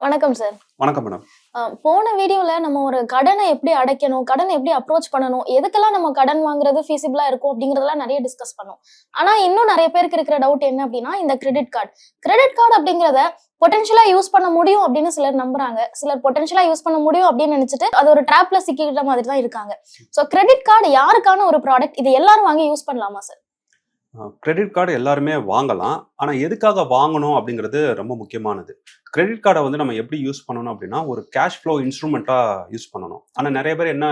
வணக்கம் சார் வணக்கம் மேடம் போன வீடியோல நம்ம ஒரு கடனை எப்படி அடைக்கணும் கடனை எப்படி அப்ரோச் பண்ணணும் எதுக்கெல்லாம் நம்ம கடன் வாங்குறது ஃபீசிபிளா இருக்கும் அப்படிங்கறதெல்லாம் நிறைய டிஸ்கஸ் பண்ணோம். ஆனா இன்னும் நிறைய பேருக்கு இருக்கிற டவுட் என்ன அப்படின்னா இந்த கிரெடிட் கார்டு கிரெடிட் கார்டு அப்படிங்கறத பொட்டன்ஷியலா யூஸ் பண்ண முடியும் அப்படின்னு சிலர் நம்புறாங்க. சிலர் பொட்டன்ஷியலா யூஸ் பண்ண முடியும் அப்படின்னு நினைச்சிட்டு அது ஒரு ட்ராப்ல சிக்கிக்கிட்ட மாதிரி தான் இருக்காங்க. சோ கிரெடிட் கார்டு யாருக்கான ஒரு ப்ராடக்ட் இது எல்லாரும் வாங்கி யூஸ் பண்ணலாமா சார் கிரெடிட் கார்டு எல்லாருமே வாங்கலாம். ஆனால் எதுக்காக வாங்கணும் அப்படிங்கிறது ரொம்ப முக்கியமானது. கிரெடிட் கார்டை வந்து நம்ம எப்படி யூஸ் பண்ணணும் அப்படின்னா ஒரு கேஷ் ஃப்ளோ இன்ஸ்ட்ருமெண்ட்டாக யூஸ் பண்ணணும். ஆனால் நிறைய பேர் என்ன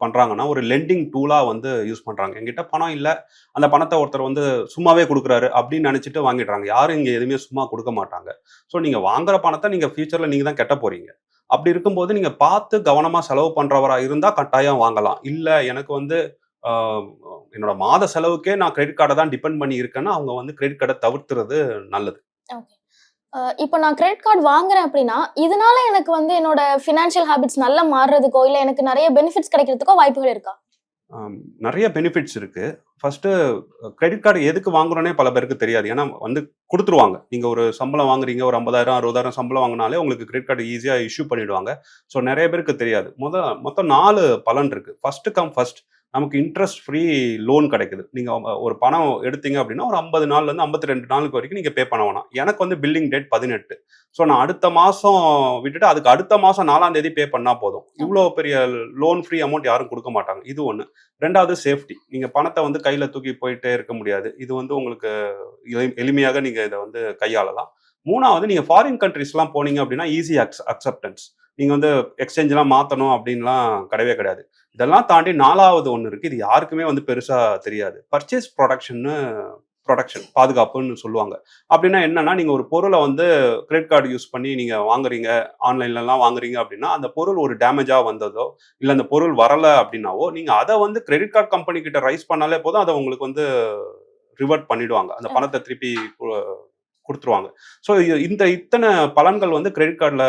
பண்ணுறாங்கன்னா ஒரு லெண்டிங் டூலாக வந்து யூஸ் பண்ணுறாங்க எங்கிட்ட பணம் இல்லை. அந்த பணத்தை ஒருத்தர் வந்து சும்மாவே கொடுக்குறாரு அப்படின்னு நினச்சிட்டு வாங்கிடுறாங்க. யாரும் இங்கே எதுவுமே சும்மா கொடுக்க மாட்டாங்க. ஸோ நீங்கள் வாங்குற பணத்தை நீங்கள் ஃபியூச்சரில் நீங்கள் தான் கெட்ட போகிறீங்க அப்படி இருக்கும்போது நீங்கள் பார்த்து கவனமாக செலவு பண்ணுறவராக இருந்தால் கட்டாயம் வாங்கலாம். இல்லை எனக்கு வந்து என்னோட மாத செலவுக்கே நான் கிரெடிட் கார்டை தான் டிபெண்ட் பண்ணி இருக்கேன்னா அவங்க வந்து கிரெடிட் கார்டை தவிர்த்துறது நல்லது. இப்போ நான் கிரெடிட் கார்டு வாங்குறேன் அப்படின்னா இதனால எனக்கு வந்து என்னோட ஃபினான்ஷியல் ஹாபிட்ஸ் நல்லா மாறுறதுக்கோ இல்ல எனக்கு நிறைய பெனிஃபிட்ஸ் கிடைக்கிறதுக்கோ வாய்ப்புகள் இருக்கா? நிறைய பெனிஃபிட்ஸ் இருக்கு. ஃபர்ஸ்ட் கிரெடிட் கார்டு எதுக்கு வாங்குறோன்னே பல பேருக்கு தெரியாது. ஏன்னா வந்து கொடுத்துருவாங்க. நீங்க ஒரு சம்பளம் வாங்குறீங்க ஒரு ஐம்பதாயிரம் அறுபதாயிரம் சம்பளம் வாங்கினாலே உங்களுக்கு கிரெடிட் கார்டு ஈஸியா இஷ்யூ பண்ணிடுவாங்க. ஸோ நிறைய பேருக்கு தெரியாது. முத மொத்தம் நாலு பலன் இருக்கு. ஃபர்ஸ்ட் கம் ஃபர்ஸ்ட் நமக்கு இன்ட்ரெஸ்ட் ஃப்ரீ லோன் கிடைக்குது. நீங்கள் ஒரு பணம் எடுத்தீங்க அப்படின்னா ஒரு ஐம்பது நாள்லேருந்து ஐம்பத்தி ரெண்டு நாளுக்கு வரைக்கும் நீங்கள் பே பண்ண வேணாம். எனக்கு வந்து பில்லிங் டேட் பதினெட்டு. ஸோ நான் அடுத்த மாதம் விட்டுட்டு அதுக்கு அடுத்த மாதம் நாலாம் தேதி பே பண்ணால் போதும். இவ்வளோ பெரிய லோன் ஃப்ரீ அமௌண்ட் யாரும் கொடுக்க மாட்டாங்க. இது ஒன்று ரெண்டாவது சேஃப்டி நீங்கள் பணத்தை வந்து கையில் தூக்கி போயிட்டே இருக்க முடியாது. இது வந்து உங்களுக்கு எளிமையாக நீங்கள் இதை வந்து கையாளலாம். மூணாவது நீங்கள் ஃபாரின் கண்ட்ரிஸ்லாம் போனீங்க அப்படின்னா ஈஸி அக்ஸ் அக்செப்டன்ஸ் நீங்கள் வந்து எக்ஸ்சேஞ்செலாம் மாற்றணும் அப்படின்லாம் கிடையவே கிடையாது. இதெல்லாம் தாண்டி நாலாவது ஒன்று இருக்கு. இது யாருக்குமே வந்து பெருசா தெரியாது. பர்ச்சேஸ் ப்ரொடக்ஷன்னு ப்ரொடக்ஷன் பாதுகாப்புன்னு சொல்லுவாங்க. அப்படின்னா என்னன்னா நீங்க ஒரு பொருளை வந்து கிரெடிட் கார்டு யூஸ் பண்ணி நீங்க வாங்குறீங்க ஆன்லைன்லலாம் வாங்குறீங்க அப்படின்னா அந்த பொருள் ஒரு டேமேஜா வந்ததோ இல்ல அந்த பொருள் வரல அப்படின்னாவோ நீங்க அதை வந்து கிரெடிட் கார்டு கம்பெனி கிட்ட ரைஸ் பண்ணாலே போதும் அதை உங்களுக்கு வந்து ரிவர்ட் பண்ணிடுவாங்க. அந்த பணத்தை திருப்பி கொடுத்துருவாங்க. ஸோ இந்த இத்தனை பலன்கள் வந்து கிரெடிட் கார்டில்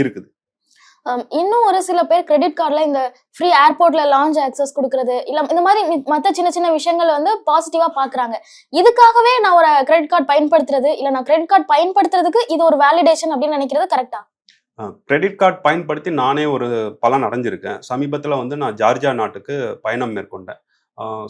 இருக்குது. இன்னும் ஒரு சில பேர் கிரெடிட் கார்டில் இந்த ஃப்ரீ ஏர்போர்ட்ல லான்ச் ஆக்சஸ் கொடுக்கறது இல்ல இந்த மாதிரி மி- மத்த சின்ன சின்ன விஷயங்கள் வந்து பாசிட்டிவா பாக்குறாங்க. இதுக்காகவே நான் ஒரு கிரெடிட் கார்டு பயன்படுத்துறது இல்ல நான் கிரெடிட் கார்டு பயன்படுத்துறதுக்கு இது ஒரு வேலிடேஷன் அப்படின்னு நினைக்கிறது கரெக்டா கிரெடிட் கார்டு பயன்படுத்தி நானே ஒரு பலன் அடைஞ்சிருக்கேன். சமீபத்தில் வந்து நான் ஜார்ஜியா நாட்டுக்கு பயணம் மேற்கொண்டேன்.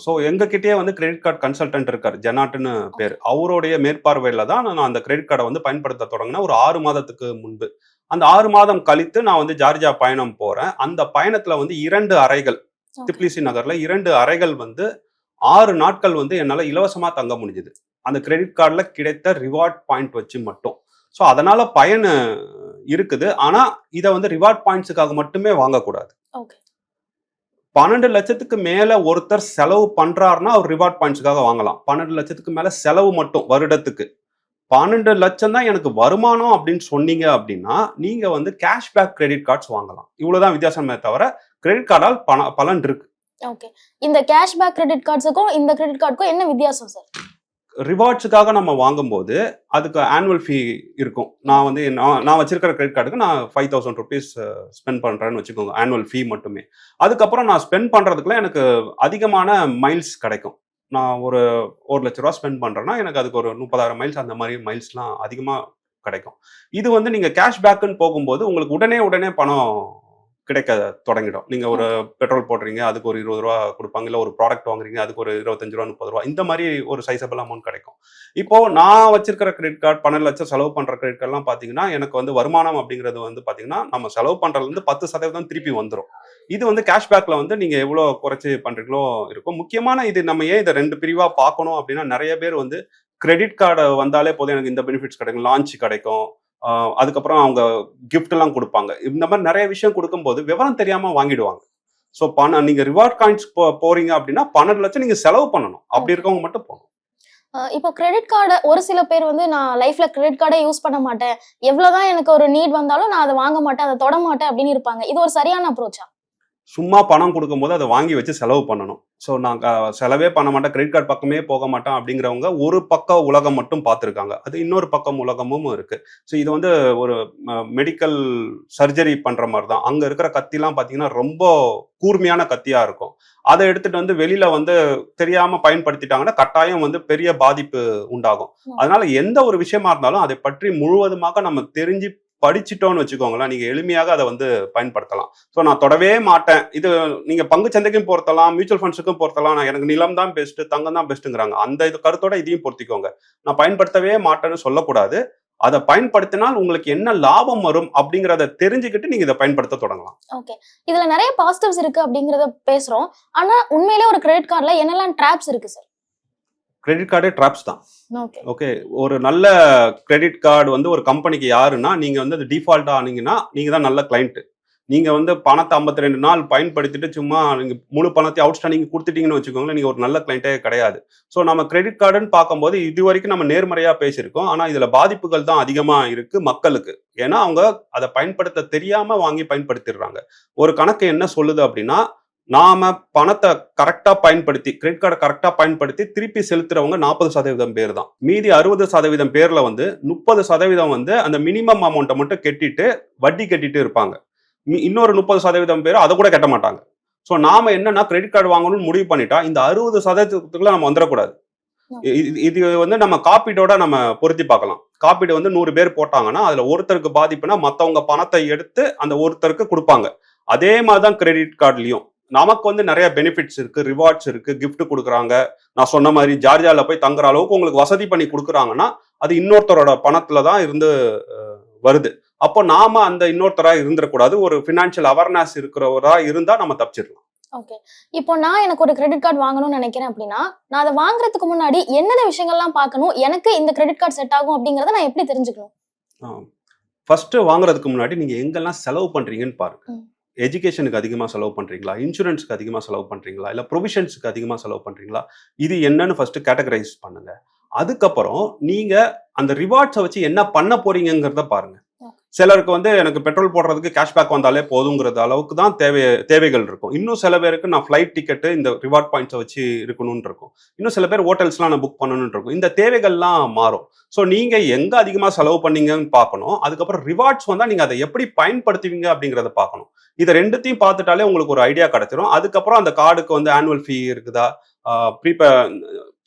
ஸோ எங்ககிட்டயே வந்து கிரெடிட் கார்டு கன்சல்டன்ட் இருக்கார் ஜெனாட்டுன்னு பேர். அவருடைய மேற்பார்வையில் தான் நான் அந்த கிரெடிட் கார்டை வந்து பயன்படுத்த தொடங்கினேன். ஒரு ஆறு மாதத்துக்கு முன்பு. அந்த ஆறு மாதம் கழித்து நான் வந்து ஜார்ஜியா பயணம் போகிறேன் அந்த பயணத்தில் வந்து இரண்டு அறைகள் திப்லிசி நகர்ல இரண்டு அறைகள் வந்து ஆறு நாட்கள் வந்து என்னால் இலவசமாக தங்க முடிஞ்சுது. அந்த கிரெடிட் கார்டில் கிடைத்த ரிவார்ட் பாயிண்ட் வச்சு மட்டும். ஸோ அதனால பயன் இருக்குது. ஆனா இதை வந்து ரிவார்ட் பாயிண்ட்ஸுக்காக மட்டுமே வாங்கக்கூடாது. பன்னெண்டு லட்சத்துக்கு மேல ஒருத்தர் செலவு பண்றாருன்னா அவர் ரிவார்ட் பாயிண்ட்ஸுக்காக வாங்கலாம். பன்னெண்டு லட்சத்துக்கு மேல செலவு மட்டும் வருடத்துக்கு. பன்னெண்டு லட்சம் தான் எனக்கு வருமானம் அப்படின்னு சொன்னீங்க அப்படின்னா நீங்க வந்து கேஷ்பேக் கிரெடிட் கார்ட்ஸ் வாங்கலாம். இவ்வளவுதான் வித்தியாசமே தவிர கிரெடிட் கார்டால் பண பலன் இருக்கு. ஓகே இந்த கேஷ்பேக் கிரெடிட் கார்ட்ஸுக்கும் இந்த கிரெடிட் கார்டுக்கும் என்ன வித்தியாசம் சார் ரிவார்ட்ஸுக்காக நம்ம வாங்கும்போது அதுக்கு ஆனுவல் ஃபீ இருக்கும். நான் வந்து நான் நான் வச்சிருக்கிற கிரெடிட் கார்டுக்கு நான் ஃபைவ் தௌசண்ட் ருபீஸ் ஸ்பெண்ட் பண்ணுறேன்னு வச்சுக்கோங்க ஆனுவல் ஃபீ மட்டுமே. அதுக்கப்புறம் நான் ஸ்பெண்ட் பண்ணுறதுக்குலாம் எனக்கு அதிகமான மைல்ஸ் கிடைக்கும். நான் ஒரு ஒரு லட்ச ரூபா ஸ்பெண்ட் பண்ணுறேன்னா எனக்கு அதுக்கு ஒரு முப்பதாயிரம் மைல்ஸ் அந்த மாதிரி மைல்ஸ்லாம் அதிகமாக கிடைக்கும். இது வந்து நீங்கள் கேஷ்பேக்குன்னு போகும்போது உங்களுக்கு உடனே உடனே பணம் கிடைக்க தொடங்கிடும். நீங்க ஒரு பெட்ரோல் போடுறீங்க அதுக்கு ஒரு இருபது ரூபா கொடுப்பாங்க இல்ல ஒரு ப்ராடக்ட் வாங்குறீங்க அதுக்கு ஒரு இருபத்தஞ்சு ரூபா முப்பது ரூபா இந்த மாதிரி ஒரு சைசபிள் அமௌண்ட் கிடைக்கும். இப்போ நான் வச்சிருக்கிற கிரெடிட் கார்டு பன்னெண்டு லட்சம் செலவு பண்ற கிரெடிட் கார்டுலாம் பாத்தீங்கன்னா எனக்கு வந்து வருமானம் அப்படிங்கிறது வந்து பாத்தீங்கன்னா நம்ம செலவு பண்றதுல இருந்து பத்து சதவீதம் திருப்பி வந்துடும் இது வந்து கேஷ்பேக்ல வந்து நீங்க எவ்வளவு குறைச்சு பண்றீங்களோ இருக்கும். முக்கியமான இது நம்ம ஏன் இதை ரெண்டு பிரிவா பார்க்கணும் அப்படின்னா நிறைய பேர் வந்து கிரெடிட் கார்டு வந்தாலே போதும் எனக்கு இந்த பெனிஃபிட்ஸ் கிடைக்கும் லான்ச் கிடைக்கும். அதுக்கப்புறம் அவங்க gift எல்லாம் கொடுப்பாங்க. இந்த மாதிரி நிறைய விஷயம் கொடுக்கும்போது விவரம் தெரியாம வாங்கிடுவாங்க. ஸோ பணம் நீங்க ரிவார்ட் காயின்ஸ் போறீங்க அப்படின்னா பன்னெண்டு லட்சம் நீங்க செலவு பண்ணணும். அப்படி இருக்கவங்க மட்டும் போகணும். இப்போ கிரெடிட் கார்டு ஒரு சில பேர் வந்து நான் லைஃப்ல கிரெடிட் கார்டே யூஸ் பண்ண மாட்டேன். எவ்வளவுதான் எனக்கு ஒரு நீட் வந்தாலும் நான் அதை வாங்க மாட்டேன் அதை தொட மாட்டேன் அப்படின்னு இருப்பாங்க. இது ஒரு சரியான அப்ரோச்சா சும்மா பணம் கொடுக்கும்போது அதை வாங்கி வச்சு செலவு பண்ணணும். ஸோ நான் க- செலவே பண்ண மாட்டேன் கிரெடிட் கார்டு பக்கமே போக மாட்டேன் அப்படிங்கிறவங்க ஒரு பக்க உலகம் மட்டும் பார்த்துருக்காங்க. அது இன்னொரு பக்கம் உலகமும் இருக்கு. ஸோ இது வந்து ஒரு மெடிக்கல் சர்ஜரி பண்ற மாதிரி தான் அங்க இருக்கிற கத்திலாம் பார்த்தீங்கன்னா ரொம்ப கூர்மையான கத்தியா இருக்கும். அதை எடுத்துட்டு வந்து வெளியில வந்து தெரியாம பயன்படுத்திட்டாங்கன்னா கட்டாயம் வந்து பெரிய பாதிப்பு உண்டாகும். அதனால எந்த ஒரு விஷயமா இருந்தாலும் அதை பற்றி முழுவதுமாக நம்ம தெரிஞ்சு படிச்சிட்டோம்னு வச்சுக்கோங்களேன் நீங்க எளிமையாக அதை வந்து பயன்படுத்தலாம். ஸோ நான் தொடவே மாட்டேன். இது நீங்க பங்கு சந்தைக்கும் பொருத்தலாம் மியூச்சுவல் ஃபண்ட்ஸுக்கும் பொருத்தலாம். நான் எனக்கு நிலம் தான் பெஸ்ட் தங்கம் தான் பெஸ்ட்டுங்கிறாங்க அந்த இது கருத்தோட இதையும் பொருத்திக்கோங்க. நான் பயன்படுத்தவே மாட்டேன்னு சொல்லக்கூடாது. அதை பயன்படுத்தினால் உங்களுக்கு என்ன லாபம் வரும் அப்படிங்கிறத தெரிஞ்சுக்கிட்டு நீங்க இதை பயன்படுத்த தொடங்கலாம். ஓகே இதுல நிறைய பாசிட்டிவ்ஸ் இருக்கு அப்படிங்கறத பேசுறோம். ஆனா உண்மையிலே ஒரு கிரெடிட் கார்டுல என்னெல்லாம் ட்ராப்ஸ் இருக்கு சார் கிரெடிட் கார்டே ட்ராப்ஸ் தான். ஓகே ஒரு நல்ல கிரெடிட் கார்டு வந்து ஒரு கம்பெனிக்கு யாருன்னா நீங்க வந்து அது டிஃபால்ட் ஆனீங்கன்னா நீங்க தான் நல்ல கிளைண்ட் நீங்க வந்து பணத்தை 52 ரெண்டு நாள் பயன்படுத்திட்டு சும்மா நீங்க முழு பணத்தை அவுட்ஸ்டாண்டிங் கொடுத்துட்டீங்கன்னு வச்சுக்கோங்களேன் நீங்க ஒரு நல்ல கிளைண்டே கிடையாது. ஸோ நம்ம கிரெடிட் கார்டுன்னு பார்க்கும்போது இது வரைக்கும் நம்ம நேர்மறையா பேசியிருக்கோம். ஆனா இதுல பாதிப்புகள் தான் அதிகமா இருக்கு மக்களுக்கு. ஏன்னா அவங்க அதை பயன்படுத்த தெரியாம வாங்கி பயன்படுத்திடுறாங்க. ஒரு கணக்கு என்ன சொல்லுது அப்படின்னா நாம பணத்தை கரெக்டா பயன்படுத்தி கிரெடிட் கார்டை கரெக்டா பயன்படுத்தி திருப்பி செலுத்துறவங்க நாற்பது சதவீதம் பேர் தான். மீதி அறுபது சதவீதம் பேர்ல வந்து முப்பது சதவீதம் வந்து அந்த மினிமம் அமௌண்ட்டை மட்டும் கட்டிட்டு வட்டி கட்டிட்டு இருப்பாங்க. இன்னொரு முப்பது சதவீதம் பேர் அதை கூட கட்ட மாட்டாங்க. ஸோ நாம என்னன்னா கிரெடிட் கார்டு வாங்கணும்னு முடிவு பண்ணிட்டா இந்த அறுபது சதவீதத்துக்குள்ள நம்ம வந்துடக்கூடாது. இது- வந்து நம்ம காப்பீடோட நம்ம பொருத்தி பார்க்கலாம். காப்பீடு வந்து நூறு பேர் போட்டாங்கன்னா அதுல ஒருத்தருக்கு பாதிப்புனா மத்தவங்க பணத்தை எடுத்து அந்த ஒருத்தருக்கு கொடுப்பாங்க. அதே மாதிரி தான் கிரெடிட் கார்டுலயும் நமக்கு வந்து நிறைய பெனிஃபிட்ஸ் இருக்கு ரிவார்ட்ஸ் இருக்கு gift கொடுக்குறாங்க. நான் சொன்ன மாதிரி ஜார்ஜியால போய் தங்குற அளவுக்கு உங்களுக்கு வசதி பண்ணி கொடுக்குறாங்கன்னா அது இன்னொருத்தரோட பணத்துல தான் இருந்து வருது. அப்போ நாம அந்த இன்னொருத்தரா இருந்துடக்கூடாது. ஒரு ஃபினான்ஷியல் அவேர்னஸ் இருக்கிறவரா இருந்தா நம்ம தப்பிச்சிடலாம். ஓகே இப்போ நான் எனக்கு ஒரு கிரெடிட் கார்டு வாங்கணும்னு நினைக்கிறேன் அப்படின்னா நான் அதை வாங்குறதுக்கு முன்னாடி என்னென்ன விஷயங்கள்லாம் பார்க்கணும்? எனக்கு இந்த கிரெடிட் கார்டு செட் ஆகும் அப்படிங்கறத நான் எப்படி தெரிஞ்சுக்கணும்? ஃபர்ஸ்ட் வாங்குறதுக்கு முன்னாடி நீங்க எங்கெல்லாம் செலவு பண்றீங்கன்னு பாருங்க. எஜுகேஷனுக்கு அதிகமாக செலவு பண்ணுறீங்களா இன்சூரன்ஸ்க்கு அதிகமாக செலவு பண்ணுறீங்களா இல்லை ப்ரொவிஷன்ஸ்க்கு அதிகமாக செலவு பண்ணுறீங்களா இது என்னன்னு ஃபஸ்ட்டு கேட்டகரைஸ் பண்ணுங்கள் அதுக்கப்புறம் நீங்கள் அந்த ரிவார்ட்ஸை வச்சு என்ன பண்ண போறீங்கங்கிறத பாருங்கள் சிலருக்கு வந்து எனக்கு பெட்ரோல் போடுறதுக்கு கேஷ்பேக் வந்தாலே போதுங்கிறது அளவுக்கு தான் தேவை தேவைகள் இருக்கும். இன்னும் சில பேருக்கு நான் ஃப்ளைட் டிக்கெட்டு இந்த ரிவார்ட் பாயிண்ட்ஸை வச்சு இருக்கணும்னு இருக்கும். இன்னும் சில பேர் ஹோட்டல்ஸ்லாம் நான் புக் பண்ணணும்னு இருக்கும். இந்த தேவைகள்லாம் மாறும். ஸோ நீங்கள் எங்கே அதிகமாக செலவு பண்ணீங்கன்னு பார்க்கணும். அதுக்கப்புறம் ரிவார்ட்ஸ் வந்தால் நீங்கள் அதை எப்படி பயன்படுத்துவீங்க அப்படிங்கிறத பார்க்கணும். இதை ரெண்டுத்தையும் பார்த்துட்டாலே உங்களுக்கு ஒரு ஐடியா கிடைச்சிரும். அதுக்கப்புறம் அந்த கார்டுக்கு வந்து ஆனுவல் ஃபீ இருக்குதா? ப்ரீபே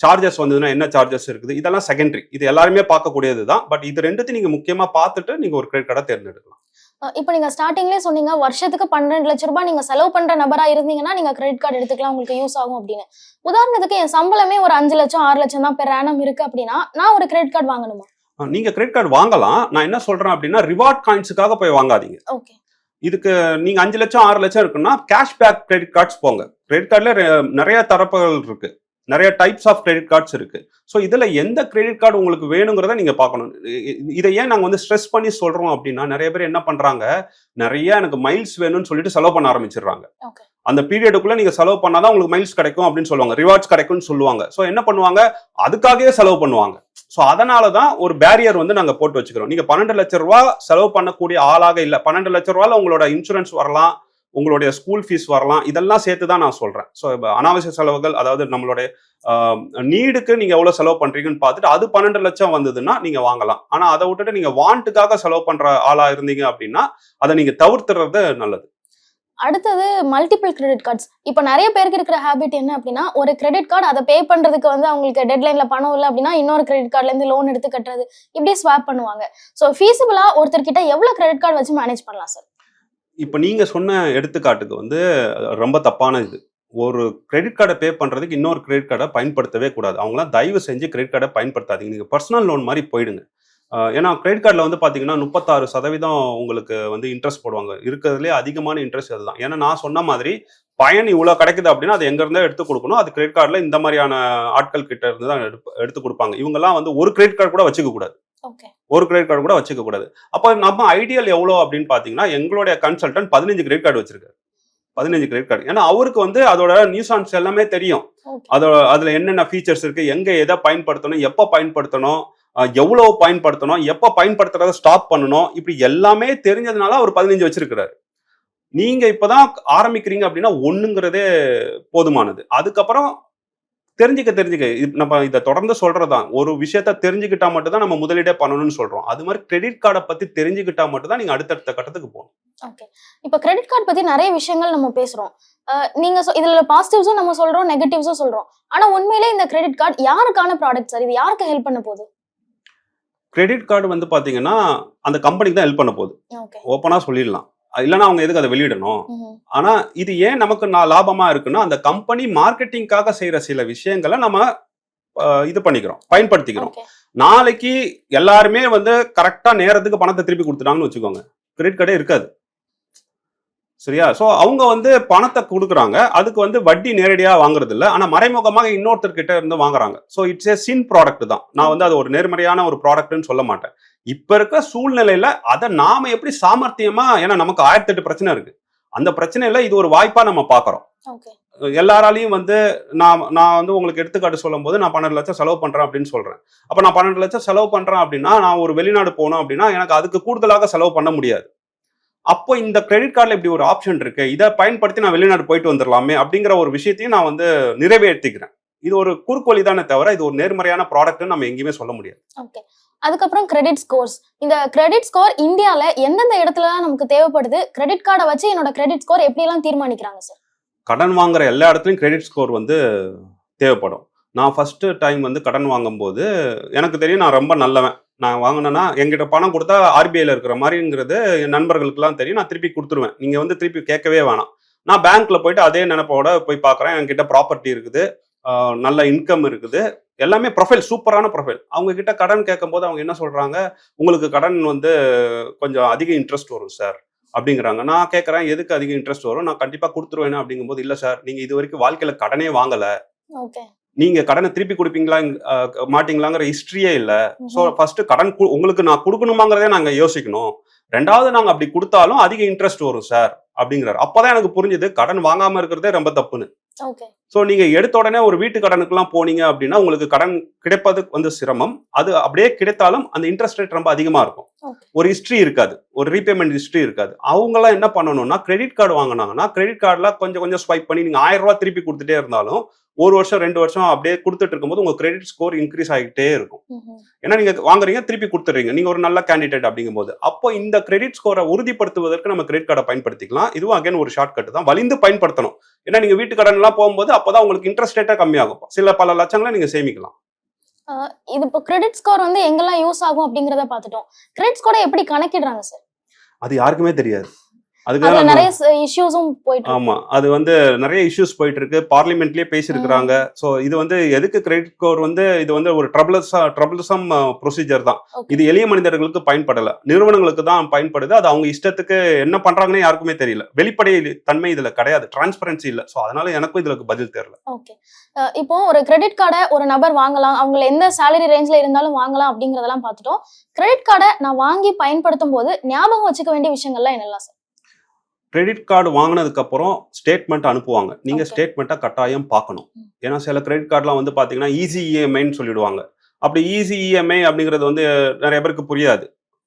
சார்ஜஸ் வந்ததுன்னா என்ன சார்ஜஸ் இருக்குது? இதெல்லாம் செகண்டரி இது எல்லாருமே பார்க்கக்கூடியது தான் பட் இது ரெண்டுத்தையும் நீங்க முக்கியமா பார்த்துட்டு நீங்க ஒரு கிரெடிட் கார்டை தேர்ந்தெடுக்கலாம். இப்போ நீங்க ஸ்டார்டிங்லேயே சொன்னீங்க வருஷத்துக்கு பன்னெண்டு லட்ச ரூபாய் நீங்க செலவு பண்ற நபரா இருந்தீங்கன்னா நீங்க கிரெடிட் கார்டு எடுத்துக்கலாம் உங்களுக்கு யூஸ் ஆகும் அப்படின்னு. உதாரணத்துக்கு என் சம்பளமே ஒரு அஞ்சு லட்சம் ஆறு லட்சம் தான் பெர் ஆனம் இருக்கு அப்படின்னா நான் ஒரு கிரெடிட் கார்டு வாங்கணுமா? நீங்க கிரெடிட் கார்டு வாங்கலாம். நான் என்ன சொல்றேன் அப்படின்னா ரிவார்ட் காயின்ஸுக்காக போய் வாங்காதீங்க. ஓகே இதுக்கு நீங்க அஞ்சு லட்சம் ஆறு லட்சம் இருக்குன்னா கேஷ்பேக் கிரெடிட் கார்ட்ஸ் போங்க. கிரெடிட் கார்டுல நிறைய தரப்புகள் இருக்கு. நிறைய டைப்ஸ் ஆஃப் கிரெடிட் கார்ட்ஸ் இருக்கு. ஸோ இதுல எந்த கிரெடிட் கார்டு உங்களுக்கு வேணுங்கிறத நீங்க பார்க்கணும். இதை ஏன் நாங்க வந்து ஸ்ட்ரெஸ் பண்ணி சொல்றோம் அப்படின்னா நிறைய பேர் என்ன பண்றாங்க நிறைய எனக்கு மைல்ஸ் வேணும்னு சொல்லிட்டு செலவு பண்ண ஆரம்பிச்சிடுறாங்க. அந்த பீரியடுக்குள்ள நீங்க செலவு பண்ணாதான் உங்களுக்கு மைல்ஸ் கிடைக்கும் அப்படின்னு சொல்லுவாங்க. ரிவார்ட்ஸ் கிடைக்கும்னு சொல்லுவாங்க. ஸோ என்ன பண்ணுவாங்க? அதுக்காகவே செலவு பண்ணுவாங்க. ஸோ அதனால தான் ஒரு பேரியர் வந்து நாங்க போட்டு வச்சுக்கிறோம். நீங்க பன்னெண்டு லட்ச ரூபா செலவு பண்ணக்கூடிய ஆளாக இல்லை. பன்னெண்டு லட்ச ரூபால உங்களோட இன்சூரன்ஸ் வரலாம். உங்களுடைய ஸ்கூல் ஃபீஸ் வரலாம். இதெல்லாம் சேர்த்து தான் நான் சொல்கிறேன் ஸோ அனாவசிய செலவுகள் அதாவது நம்மளுடைய நீடுக்கு நீங்கள் எவ்வளோ செலவு பண்ணுறீங்கன்னு பார்த்துட்டு அது பன்னெண்டு லட்சம் வந்ததுன்னா நீங்கள் வாங்கலாம். ஆனால் அதை விட்டுட்டு நீங்கள் வாண்ட்டுக்காக செலவு பண்ணுற ஆளாக இருந்தீங்க அப்படின்னா அதை நீங்கள் தவிர்த்துறது நல்லது. அடுத்தது மல்டிபிள் கிரெடிட் கார்ட்ஸ் இப்போ நிறைய பேருக்கு இருக்கிற ஹேபிட் என்ன அப்படின்னா ஒரு கிரெடிட் கார்டு அதை பே பண்ணுறதுக்கு வந்து அவங்களுக்கு டெட்லைனில் பணம் இல்லை அப்படின்னா இன்னொரு கிரெடிட் கார்டுலேருந்து லோன் எடுத்து கட்டுறது இப்படியே ஸ்வாப் பண்ணுவாங்க. ஸோ ஃபீஸிபிளா ஒருத்தர்கிட்ட எவ்வளோ கிரெடிட் கார்டு வச்சு மேனேஜ் பண்ணலாம் சார் இப்போ நீங்கள் சொன்ன எடுத்துக்காட்டுக்கு வந்து ரொம்ப தப்பான இது. ஒரு கிரெடிட் கார்டை பே பண்ணுறதுக்கு இன்னொரு கிரெடிட் கார்டை பயன்படுத்தவே கூடாது. அவங்களாம் தயவு செஞ்சு கிரெடிட் கார்டை பயன்படுத்தாதீங்க. நீங்கள் பர்சனல் லோன் மாதிரி போயிடுங்க. ஏன்னா கிரெடிட் கார்டில் வந்து பார்த்தீங்கன்னா முப்பத்தாறு சதவீதம் உங்களுக்கு வந்து இன்ட்ரெஸ்ட் போடுவாங்க. இருக்கிறதுலே அதிகமான இன்ட்ரெஸ்ட் அதுதான். ஏன்னா நான் சொன்ன மாதிரி பயன் இவ்வளோ கிடைக்குது அப்படின்னா அது எங்கேருந்தே எடுத்து கொடுக்கணும். அது கிரெடிட் கார்டில் இந்த மாதிரியான ஆட்கள் கிட்ட இருந்து தான் எடுப்பு- எடுத்து கொடுப்பாங்க. இவங்கெல்லாம் வந்து ஒரு கிரெடிட் கார்டு கூட வச்சுக்க கூடாது. ஒரு கிரெடிட் கார்டு கூட வச்சுக்க கூடாது. அப்போ நம்ம ஐடியல் எவ்வளோ அப்படின்னு பார்த்தீங்கன்னா எங்களுடைய கன்சல்டன்ட் பதினஞ்சு கிரெடிட் கார்டு வச்சிருக்காரு. பதினஞ்சு கிரெடிட் கார்டு ஏன்னா அவருக்கு வந்து அதோட நியூசான்ஸ் எல்லாமே தெரியும். அதோட அதுல என்னென்ன ஃபீச்சர்ஸ் இருக்கு எங்க எதை பயன்படுத்தணும் எப்போ பயன்படுத்தணும் எவ்வளவு பயன்படுத்தணும் எப்போ பயன்படுத்துறத ஸ்டாப் பண்ணணும் இப்படி எல்லாமே தெரிஞ்சதுனால அவர் பதினஞ்சு வச்சிருக்கிறாரு. நீங்க இப்பதான் ஆரம்பிக்கிறீங்க அப்படின்னா ஒண்ணுங்கிறதே போதுமானது. அதுக்கப்புறம் தெரிஞ்சுக்க தெரிஞ்சுக்க. நம்ம இதை தொடர்ந்து சொல்றதுதான். ஒரு விஷயத்த தெரிஞ்சுக்கிட்டா மட்டும் தான் நம்ம முதலீடே பண்ணணும்னு சொல்றோம். அது மாதிரி கிரெடிட் கார்டை பத்தி தெரிஞ்சுக்கிட்டா மட்டும் தான் நீங்க அடுத்தடுத்த கட்டத்துக்கு போகணும். ஓகே இப்போ கிரெடிட் கார்டு பத்தி நிறைய விஷயங்கள் நம்ம பேசுறோம். நீங்க இதுல பாசிட்டிவ்ஸும் நம்ம சொல்றோம் நெகட்டிவ்ஸும் சொல்றோம். ஆனா உண்மையிலே இந்த கிரெடிட் கார்டு யாருக்கான ப்ராடக்ட் சார் இது யாருக்கு ஹெல்ப் பண்ண போகுது? கிரெடிட் கார்டு வந்து பாத்தீங்கன்னா அந்த கம்பெனிக்கு தான் ஹெல்ப் பண்ண போகுது. ஓகே ஓப்பனா சொல்லிடலாம். இல்லைன்னா அவங்க எதுக்கு அதை வெளியிடணும்? ஆனா இது ஏன் நமக்கு நான் லாபமா இருக்குன்னா அந்த கம்பெனி மார்க்கெட்டிங்காக செய்யற சில விஷயங்களை நம்ம இது பண்ணிக்கிறோம் பயன்படுத்திக்கிறோம். நாளைக்கு எல்லாருமே வந்து கரெக்டா நேரத்துக்கு பணத்தை திருப்பி கொடுத்துட்டாங்கன்னு வச்சுக்கோங்க. கிரெடிட் கார்டே இருக்காது. சரியா? சோ அவங்க வந்து பணத்தை கொடுக்குறாங்க. அதுக்கு வந்து வட்டி நேரடியா வாங்குறது இல்ல ஆனா மறைமுகமாக இன்னொருத்தர் கிட்ட இருந்து வாங்குறாங்க. So it's a sin product தான். நான் வந்து அது ஒரு நேர்மறையான ஒரு ப்ராடக்ட்னு சொல்ல மாட்டேன். இப்ப இருக்க சூழ்நிலையில அதை நாம எப்படி சாமர்த்தியமா ஏன்னா நமக்கு ஆயிரத்தி எட்டு பிரச்சனை இருக்கு. அந்த பிரச்சனையில இது ஒரு வாய்ப்பா நம்ம பாக்குறோம் ஓகே. எல்லாராலையும் வந்து நான் நான் வந்து உங்களுக்கு எடுத்துக்காட்டு சொல்லும்போது நான் பன்னெண்டு லட்சம் செலவு பண்றேன் அப்படின்னு சொல்றேன். அப்ப நான் பன்னெண்டு லட்சம் செலவு பண்றேன் அப்படின்னா நான் ஒரு வெளிநாடு போனோம் அப்படின்னா எனக்கு அதுக்கு கூடுதலாக செலவு பண்ண முடியாது. அப்போ இந்த கிரெடிட் கார்டில் இப்படி ஒரு ஆப்ஷன் இருக்கு. இதை பயன்படுத்தி நான் வெளிநாடு போயிட்டு வந்துடலாமே அப்படிங்கிற ஒரு விஷயத்தையும் நான் வந்து நிறைவேற்றிக்கிறேன். இது ஒரு குறுக்கு தானே தவிர இது ஒரு நேர்மறையான ப்ராடக்ட்னு நம்ம எங்கேயுமே சொல்ல முடியாது. ஓகே அதுக்கப்புறம் கிரெடிட் ஸ்கோர்ஸ் இந்த கிரெடிட் ஸ்கோர் இந்தியால எந்தெந்த இடத்துலலாம் நமக்கு தேவைப்படுது? கிரெடிட் கார்டை வச்சு என்னோட கிரெடிட் ஸ்கோர் எப்படி எல்லாம் தீர்மானிக்கிறாங்க சார் கடன் வாங்குற எல்லா இடத்துலையும் கிரெடிட் ஸ்கோர் வந்து தேவைப்படும். நான் ஃபர்ஸ்ட் டைம் வந்து கடன் வாங்கும்போது எனக்கு தெரியும் நான் ரொம்ப நல்லவன். நான் வாங்கினேன்னா என்கிட்ட பணம் கொடுத்தா ஆர்பிஐல இருக்கிற மாதிரிங்கிறது என் நண்பர்களுக்கெல்லாம் தெரியும். நான் திருப்பி கொடுத்துருவேன். நீங்க வந்து திருப்பி கேட்கவே வேணாம். நான் பேங்க்ல போயிட்டு அதே நினைப்போட போய் பார்க்குறேன். என்கிட்ட ப்ராப்பர்ட்டி இருக்குது. நல்ல இன்கம் இருக்குது. எல்லாமே ப்ரொஃபைல் சூப்பரான ப்ரொஃபைல் அவங்க கிட்ட கடன் கேட்கும்போது அவங்க என்ன சொல்றாங்க? உங்களுக்கு கடன் வந்து கொஞ்சம் அதிக இன்ட்ரெஸ்ட் வரும் சார் அப்படிங்கிறாங்க. நான் கேட்குறேன் எதுக்கு அதிக இன்ட்ரெஸ்ட் வரும்? நான் கண்டிப்பா கொடுத்துருவேன் அப்படிங்கும்போது இல்ல சார் நீங்க இது வரைக்கும் வாழ்க்கையில கடனே வாங்கல. நீங்க கடனை திருப்பி கொடுப்பீங்களா மாட்டீங்களாங்கிற ஹிஸ்டரியே இல்ல. ஸோ ஃபர்ஸ்ட் கடன் உங்களுக்கு நான் கொடுக்கணுமாங்கிறதே நாங்க யோசிக்கணும். ரெண்டாவது நாங்க அப்படி கொடுத்தாலும் அதிக இன்ட்ரெஸ்ட் வரும் சார் அப்படிங்கிறாரு. அப்பதான் எனக்கு புரிஞ்சுது கடன் வாங்காம இருக்கிறதே ரொம்ப தப்புன்னு. ஸோ நீங்க எடுத்த உடனே ஒரு வீட்டு கடனுக்குலாம் போனீங்க அப்படின்னா உங்களுக்கு கடன் கிடைப்பது வந்து சிரமம். அது அப்படியே கிடைத்தாலும் அந்த இன்ட்ரெஸ்ட் ரேட் ரொம்ப அதிகமா இருக்கும். ஒரு ஹிஸ்ட்ரி இருக்காது. ஒரு ரீபேமெண்ட் ஹிஸ்ட்ரி இருக்காது. அவங்களாம் என்ன பண்ணணும்னா கிரெடிட் கார்டு வாங்கினாங்கன்னா கிரெடிட் கார்டுல கொஞ்சம் கொஞ்சம் ஸ்வைப் பண்ணி நீங்க ஆயிரம் ரூபாய் திருப்பி கொடுத்துட்டே இருந்தாலும் ஒரு வருஷம் ரெண்டு வருஷம் அப்படியே கொடுத்துட்டு இருக்கும்போது உங்க கிரெடிட் ஸ்கோர் இன்க்ரீஸ் ஆகிட்டே இருக்கும். ஏன்னா நீங்க வாங்குறீங்க திருப்பி கொடுத்துறீங்க நீங்க ஒரு நல்ல கேண்டிடேட் அப்படிங்கும்போது. அப்போ இந்த கிரெடிட் ஸ்கோரை உறுதிப்படுத்துவதற்கு நம்ம கிரெடிட் கார்டை பயன்படுத்திக்கலாம். இதுவும் அகைன் ஒரு ஷார்ட் கட் தான். வலிந்து பயன்படுத்தணும். ஏன்னா நீங்க வீட்டு கடன் எல்லாம் போகும்போது அப்பதான் உங்களுக்கு இன்ட்ரெஸ்ட் ரேட்டா கம்மியாகும். சில பல லட்சங்களை நீங்க சேமிக்கலாம். இது இப்போ கிரெடிட் ஸ்கோர் வந்து எங்கெல்லாம் யூஸ் ஆகும் அப்படிங்கறத பார்த்துட்டோம். கிரெடிட் ஸ்கோரை எப்படி கணக்கிடுறாங்க சார் அது யாருக்குமே தெரியாது. அதுக்கு நிறைய இஷ்யூஸும் போயிட்டு. ஆமா. அது வந்து நிறைய இஷ்யூஸ் போயிட்டு இருக்கு. பார்லிமெண்ட்லயே பேசியிருக்கிறாங்க. சோ இது வந்து எதுக்கு கிரெடிட் ஸ்கோர் வந்து இது வந்து ஒரு ட்ரபிள்ஸ் ட்ரபிள்சம் ப்ரொசீஜர் தான். இது எளிய மனிதர்களுக்கு பயன்படல. நிறுவனங்களுக்கு தான் பயன்படுது. அது அவங்க இஷ்டத்துக்கு என்ன பண்றாங்கன்னு யாருக்குமே தெரியல. வெளிப்படை தன்மை இதுல கிடையாது. டிரான்ஸ்பரன்சி இல்ல. சோ அதனால எனக்கும் இதுல பதில் தெரியல ஓகே இப்போ ஒரு கிரெடிட் கார்டை ஒரு நபர் வாங்கலாம். அவங்க எந்த சேலரி ரேஞ்ச்ல இருந்தாலும் வாங்கலாம் அப்படிங்கறதெல்லாம் பார்த்துட்டோம். கிரெடிட் கார்டை நான் வாங்கி பயன்படுத்தும் போது ஞாபகம் வச்சுக்க வேண்டிய விஷயங்கள்லாம் என்னெல்லாம் சார் கிரெடிட் கார்டு வாங்கினதுக்கு அப்புறம் ஸ்டேட்மெண்ட் அனுப்புவாங்க. நீங்க Okay. ஸ்டேட்மெண்ட்டை கட்டாயம் பார்க்கணும். ஏன்னா சில கிரெடிட் கார்டுலாம் வந்து பாத்தீங்கன்னா ஈஸி இஎம்ஐன்னு சொல்லிடுவாங்க. அப்படி ஈஸி இஎம்ஐ அப்படிங்கிறது வந்து நிறைய பேருக்கு புரியாது.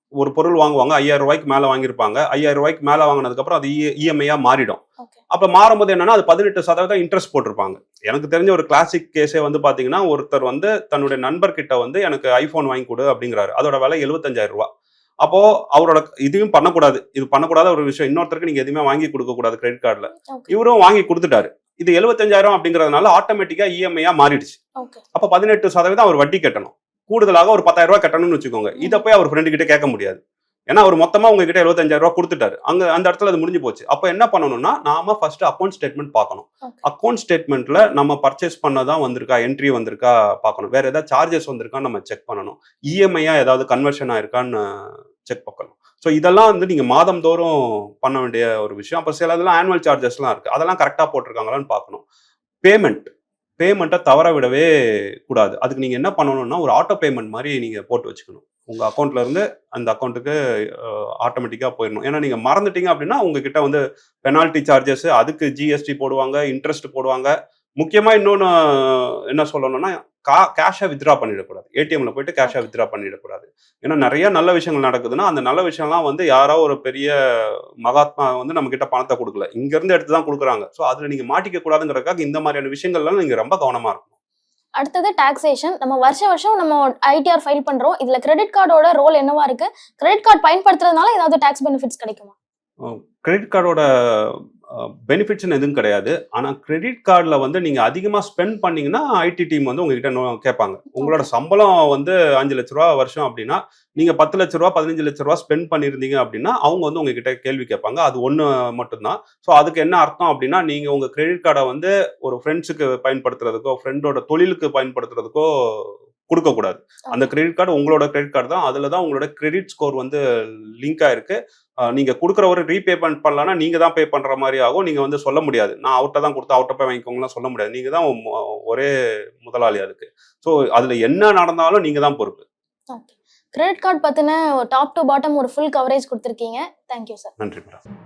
ஒரு பொருள் வாங்குவாங்க ஐயாயிரம் ரூபாய்க்கு மேல வாங்கியிருப்பாங்க. ஐயாயிரம் ரூபாய்க்கு மேல வாங்கினதுக்கு அப்புறம் அது இஎம்ஐயா மாறிடும். ஓகே அப்ப மாறும்போது என்னன்னா அது பதினெட்டு சதவீதம் இன்ட்ரெஸ்ட் போட்டிருப்பாங்க. எனக்கு தெரிஞ்ச ஒரு கிளாசிக் கேஸே வந்து பாத்தீங்கன்னா ஒருத்தர் வந்து தன்னுடைய நண்பர் கிட்ட வந்து எனக்கு ஐபோன் வாங்கி கொடு அப்படிங்கிறாரு. அதோட விலை எழுபத்தஞ்சாயிரம் ரூபாய். அப்போ அவரோட இதையும் பண்ணக்கூடாது. இது பண்ணக்கூடாத ஒரு விஷயம். இன்னொருத்தருக்கு நீங்க எதுவுமே வாங்கி கொடுக்க கூடாது கிரெடிட் கார்டுல இவரும் வாங்கி கொடுத்துட்டாரு. இது எழுபத்தஞ்சாயிரம் அப்படிங்கறதுனால ஆட்டோமேட்டிக்கா இஎம்ஐயா மாறிடுச்சு. ஓகே அப்ப பதினெட்டு சதவீதம் அவர் வட்டி கட்டணும். கூடுதலாக ஒரு பத்தாயிரம் ரூபாய் கட்டணும்னு வச்சுக்கோங்க. இதை போய் அவர் ஃப்ரெண்டு கிட்ட கேட்க முடியாது. ஏன்னா அவர் மொத்தமா உங்ககிட்ட எழுபத்தஞ்சாயிரம் ரூபாய் கொடுத்துட்டாரு. அங்க அந்த இடத்துல அது முடிஞ்சு போச்சு. அப்ப என்ன பண்ணணும்னா நாம ஃபர்ஸ்ட் அக்கௌண்ட் ஸ்டேட்மெண்ட் பார்க்கணும். அக்கௌண்ட் ஸ்டேட்மெண்ட்ல நம்ம பர்ச்சேஸ் பண்ணதான் வந்திருக்கா என்ட்ரி வந்திருக்கா பார்க்கணும். வேற ஏதாவது சார்ஜஸ் வந்திருக்கான்னு நம்ம செக் பண்ணணும். இஎம்ஐயா ஏதாவது கன்வர்ஷன் ஆயிருக்கான்னு செக் பார்க்கணும். ஸோ இதெல்லாம் வந்து நீங்க மாதம்தோறும் பண்ண வேண்டிய ஒரு விஷயம். அப்போ சில இதெல்லாம் ஆனுவல் சார்ஜஸ்லாம் இருக்கு. அதெல்லாம் கரெக்டாக போட்டிருக்காங்களான்னு பார்க்கணும். பேமெண்ட் பேமெண்ட்டை தவற விடவே கூடாது. அதுக்கு நீங்கள் என்ன பண்ணணும்னா ஒரு ஆட்டோ பேமெண்ட் மாதிரி நீங்கள் போட்டு வச்சுக்கணும். உங்கள் அக்கௌண்ட்ல இருந்து அந்த அக்கௌண்ட்டுக்கு ஆட்டோமேட்டிக்காக போயிடணும். ஏன்னா நீங்கள் மறந்துட்டீங்க அப்படின்னா உங்ககிட்ட வந்து பெனால்ட்டி சார்ஜஸ் அதுக்கு ஜிஎஸ்டி போடுவாங்க இன்ட்ரெஸ்ட் போடுவாங்க. முக்கியமாக இன்னொன்று என்ன சொல்லணும்னா கா கேஷை வித்ரா பண்ணிடக்கூடாது. ஏடிஎம்ல போயிட்டு கேஷை வித்ரா பண்ணிடக்கூடாது. ஏன்னா நிறைய நல்ல விஷயங்கள் நடக்குதுன்னா அந்த நல்ல விஷயம்லாம் வந்து யாரோ ஒரு பெரிய மகாத்மா வந்து நம்ம கிட்ட பணத்தை கொடுக்கல. இங்க இருந்து எடுத்து தான் கொடுக்குறாங்க. ஸோ அதுல நீங்க மாட்டிக்க கூடாதுங்கிறதுக்காக இந்த மாதிரியான விஷயங்கள்லாம் நீங்க ரொம்ப கவனமா இருக்கணும். அடுத்தது டாக்ஸேஷன் நம்ம வருஷ வருஷம் நம்ம ஐடிஆர் ஃபைல் பண்றோம். இதுல கிரெடிட் கார்டோட ரோல் என்னவா இருக்கு? கிரெடிட் கார்டு பயன்படுத்துறதுனால ஏதாவது டாக்ஸ் பெனிஃபிட்ஸ் கிடைக்குமா? கிரெடிட் கார்டோட பெனிஃபிட்ஸ்னு எதுவும் கிடையாது. ஆனா கிரெடிட் கார்டில் வந்து நீங்க அதிகமா ஸ்பெண்ட் பண்ணீங்கன்னா ஐடி டீம் வந்து உங்ககிட்ட நோ- கேட்பாங்க. உங்களோட சம்பளம் வந்து அஞ்சு லட்ச ரூபா வருஷம் அப்படின்னா நீங்க பத்து லட்ச ரூபா பதினஞ்சு லட்ச ரூபா ஸ்பெண்ட் பண்ணியிருந்தீங்க அப்படின்னா அவங்க வந்து உங்ககிட்ட கேள்வி கேட்பாங்க. அது ஒன்று மட்டும்தான். ஸோ அதுக்கு என்ன அர்த்தம் அப்படின்னா நீங்க உங்க கிரெடிட் கார்டை வந்து ஒரு ஃப்ரெண்ட்ஸுக்கு பயன்படுத்துறதுக்கோ ஃப்ரெண்டோட தொழிலுக்கு பயன்படுத்துறதுக்கோ கொடுக்கக்கூடாது. அந்த கிரெடிட் கார்டு உங்களோட கிரெடிட் கார்டு தான். அதில் தான் உங்களோட கிரெடிட் ஸ்கோர் வந்து லிங்க் ஆயிருக்கு. அஹ் நீங்க கொடுக்குறவரை ரீபேமெண்ட் பண்ணலாம்னா நீங்க தான் பே பண்ற மாதிரி ஆகும். நீங்க வந்து சொல்ல முடியாது. நான் அவர்கிட்ட தான் கொடுத்து அவர்கிட்ட போய் வாங்கிக்கோங்கலாம் சொல்ல முடியாது. நீங்க தான் ஒரே முதலாளி அதுக்கு. ஸோ அதுல என்ன நடந்தாலும் நீங்க தான் பொறுப்பு. கிரெடிட் கார்டு பத்தின டாப் டு பாட்டம் ஒரு ஃபுல் கவரேஜ் கொடுத்துருக்கீங்க. தேங்க்யூ சார் நன்றி மேடம்